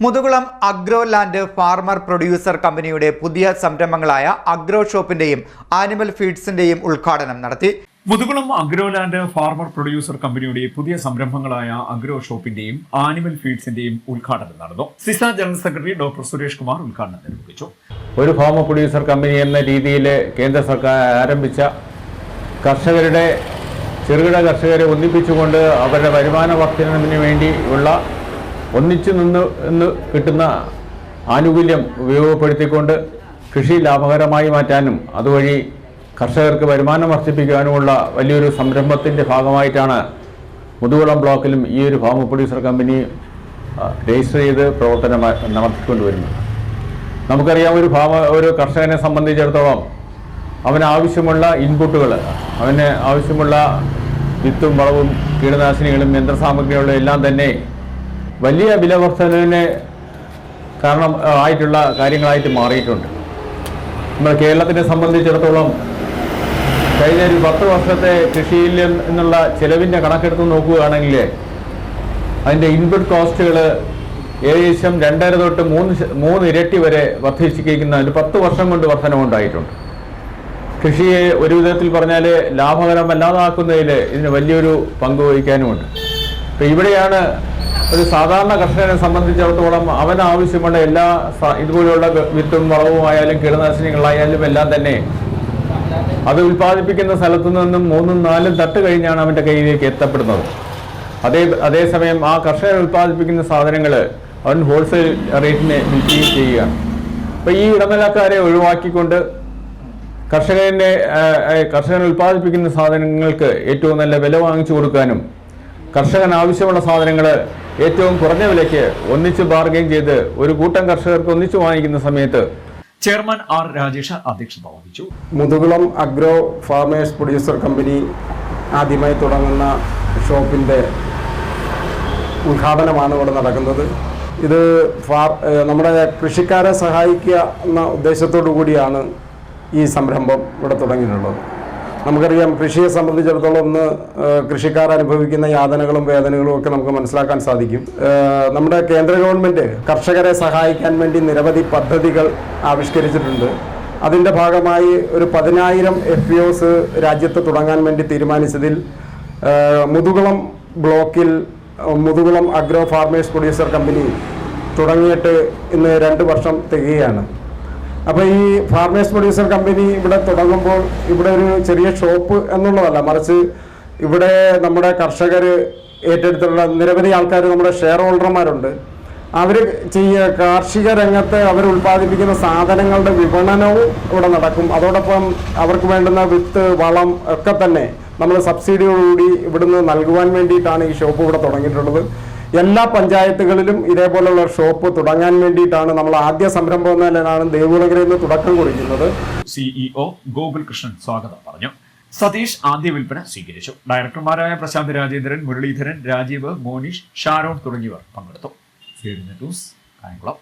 Muthukulam agro land farmer producer കമ്പനിയുടെ പുതിയ സംരംഭങ്ങളായ അഗ്രോ ഷോപ്പിന്റെയും ആനിമൽ ഫീഡ്സിന്റെയും ഉദ്ഘാടനം നടത്തി. Muthukulam agro land farmer producer കമ്പനിയുടെ പുതിയ സംരംഭങ്ങളായ അഗ്രോ ഷോപ്പിന്റെയും ആനിമൽ ഫീഡ്സിന്റെയും ഉദ്ഘാടനം നടന്നു. Sisa general secretary doctor Suresh Kumar ഉദ്ഘാടനം നിർവഹിച്ചു. ഒരു ഫാർമർ പ്രൊഡ്യൂസർ കമ്പനി എന്ന രീതിയിൽ കേന്ദ്ര സർക്കാർ ആരംഭിച്ച കർഷകരുടെ ചെറുകിട കർഷകരെ ഒന്നിപ്പിച്ചുകൊണ്ട് അവരുടെ വരുമാന വർധനവിന് വേണ്ടി ഉള്ള ഒന്നിച്ചു നിന്ന് നിന്ന് കിട്ടുന്ന ആനുകൂല്യം ഉപയോഗപ്പെടുത്തിക്കൊണ്ട് കൃഷി ലാഭകരമായി മാറ്റാനും അതുവഴി കർഷകർക്ക് വരുമാനം വർദ്ധിപ്പിക്കാനുമുള്ള വലിയൊരു സംരംഭത്തിന്റെ ഭാഗമായിട്ടാണ് മുതുകുളം ബ്ലോക്കിലും ഈ ഒരു ഫാമ് പ്രൊഡ്യൂസർ കമ്പനി രജിസ്റ്റർ ചെയ്ത് പ്രവർത്തനം നടത്തിക്കൊണ്ടുവരുന്നത്. നമുക്കറിയാം ഒരു ഫാമ ഒരു കർഷകനെ സംബന്ധിച്ചിടത്തോളം അവന് ആവശ്യമുള്ള ഇൻപുട്ടുകൾ അവന് ആവശ്യമുള്ള വിത്തും വളവും കീടനാശിനികളും യന്ത്രസാമഗ്രികളും എല്ലാം തന്നെ വലിയ വില വർധനവിന് കാരണം ആയിട്ടുള്ള കാര്യങ്ങളായിട്ട് മാറിയിട്ടുണ്ട്. നമ്മുടെ കേരളത്തിനെ സംബന്ധിച്ചിടത്തോളം കഴിഞ്ഞ ഒരു പത്ത് വർഷത്തെ കൃഷിയിൽ നിന്നുള്ള ചെലവിന്റെ കണക്കെടുത്ത് നോക്കുകയാണെങ്കിൽ അതിന്റെ ഇൻപുട്ട് കോസ്റ്റുകൾ ഏകദേശം രണ്ടര തൊട്ട് മൂന്ന് മൂന്ന് ഇരട്ടി വരെ വർദ്ധിച്ചിരിക്കുന്ന ഒരു പത്ത് വർഷം കൊണ്ട് വർധനമുണ്ടായിട്ടുണ്ട് കൃഷിയെ ഒരു വിധത്തിൽ പറഞ്ഞാൽ ലാഭകരമല്ലാതാക്കുന്നതിൽ ഇതിന് വലിയൊരു പങ്ക് വഹിക്കാനുമുണ്ട്. അപ്പം ഇവിടെയാണ് ഒരു സാധാരണ കർഷകനെ സംബന്ധിച്ചിടത്തോളം അവന് ആവശ്യമുള്ള എല്ലാ ഇതുപോലെയുള്ള വിത്തും വളവുമായാലും കീടനാശിനികളായാലും എല്ലാം തന്നെ അത് ഉൽപ്പാദിപ്പിക്കുന്ന സ്ഥലത്തു നിന്നും മൂന്നും നാലും തട്ട് കഴിഞ്ഞാണ് അവന്റെ കയ്യിലേക്ക് എത്തപ്പെടുന്നത്. അതേ അതേസമയം ആ കർഷകൻ ഉൽപ്പാദിപ്പിക്കുന്ന സാധനങ്ങൾ അവൻ ഹോൾസെയിൽ റേറ്റിന് വിൽക്കുകയും ചെയ്യുകയാണ്. അപ്പോൾ ഈ ഇടനിലക്കാരെ ഒഴിവാക്കിക്കൊണ്ട് കർഷകന്റെ കർഷകൻ ഉൽപ്പാദിപ്പിക്കുന്ന സാധനങ്ങൾക്ക് ഏറ്റവും നല്ല വില വാങ്ങിച്ചു കൊടുക്കാനും കർഷകൻ ആവശ്യമുള്ള സാധനങ്ങൾ ഏറ്റവും കുറഞ്ഞ വിലയ്ക്ക് ഒന്നിച്ച് ബാർഗെയിൻ ചെയ്ത് ഒരു കൂട്ടം കർഷകർക്ക് ഒന്നിച്ചു വാങ്ങിക്കുന്ന സമയത്ത് ചെയർമാൻ ആർ രാജേഷ് അധ്യക്ഷത വഹിച്ചു. Muthukulam agro farmers producer company ആദ്യമായി തുടങ്ങുന്ന ഷോപ്പിന്റെ ഉദ്ഘാടനമാണ് ഇവിടെ നടക്കുന്നത്. ഇത് ഫാർ നമ്മുടെ കൃഷിക്കാരെ സഹായിക്കുക എന്ന ഉദ്ദേശത്തോടു കൂടിയാണ് ഈ സംരംഭം ഇവിടെ തുടങ്ങിയിട്ടുള്ളത്. നമുക്കറിയാം കൃഷിയെ സംബന്ധിച്ചിടത്തോളം ഒന്ന് കൃഷിക്കാർ അനുഭവിക്കുന്ന യാതനകളും വേദനകളും ഒക്കെ നമുക്ക് മനസ്സിലാക്കാൻ സാധിക്കും. നമ്മുടെ കേന്ദ്ര ഗവൺമെന്റ് കർഷകരെ സഹായിക്കാൻ വേണ്ടി നിരവധി പദ്ധതികൾ ആവിഷ്കരിച്ചിട്ടുണ്ട്. അതിന്റെ ഭാഗമായി ഒരു പതിനായിരം എഫ് പി രാജ്യത്ത് തുടങ്ങാൻ വേണ്ടി തീരുമാനിച്ചതിൽ മുതുകുളം ബ്ലോക്കിൽ Muthukulam agro farmers producer company തുടങ്ങിയിട്ട് ഇന്ന് രണ്ട് വർഷം തികയാണ് അപ്പോൾ ഈ ഫാർമേഴ്സ് പ്രൊഡ്യൂസർ കമ്പനി ഇവിടെ തുടങ്ങുമ്പോൾ ഇവിടെ ഒരു ചെറിയ ഷോപ്പ് എന്നുള്ളതല്ല മറിച്ച് ഇവിടെ നമ്മുടെ കർഷകർ ഏറ്റെടുത്തുള്ള നിരവധി ആൾക്കാർ നമ്മുടെ ഷെയർ ഹോൾഡർമാരുണ്ട് അവർ ചെയ്യ കാർഷിക രംഗത്ത് അവർ ഉൽപ്പാദിപ്പിക്കുന്ന സാധനങ്ങളുടെ വിപണനവും ഇവിടെ നടക്കും. അതോടൊപ്പം അവർക്ക് വേണ്ടുന്ന വിത്ത് വളം ഒക്കെ തന്നെ നമ്മൾ സബ്സിഡിയോടുകൂടി ഇവിടുന്ന് നൽകുവാൻ വേണ്ടിയിട്ടാണ് ഈ ഷോപ്പ് ഇവിടെ തുടങ്ങിയിട്ടുള്ളത്. എല്ലാ പഞ്ചായത്തുകളിലും ഇതേപോലുള്ള ഷോപ്പ് തുടങ്ങാൻ വേണ്ടിയിട്ടാണ് നമ്മൾ ആദ്യ സംരംഭം എന്ന നിലയിലാണ് നിന്ന് തുടക്കം കുറിക്കുന്നത്. സിഇഒ ഗോകുൽ കൃഷ്ണൻ സ്വാഗതം പറഞ്ഞു. സതീഷ് ആദ്യ വിൽപ്പന സ്വീകരിച്ചു. ഡയറക്ടർമാരായ പ്രശാന്ത് രാജേന്ദ്രൻ മുരളീധരൻ രാജീവ് മോനീഷ് ഷാരോൺ തുടങ്ങിയവർ പങ്കെടുത്തു. Seed news Kayamkulam.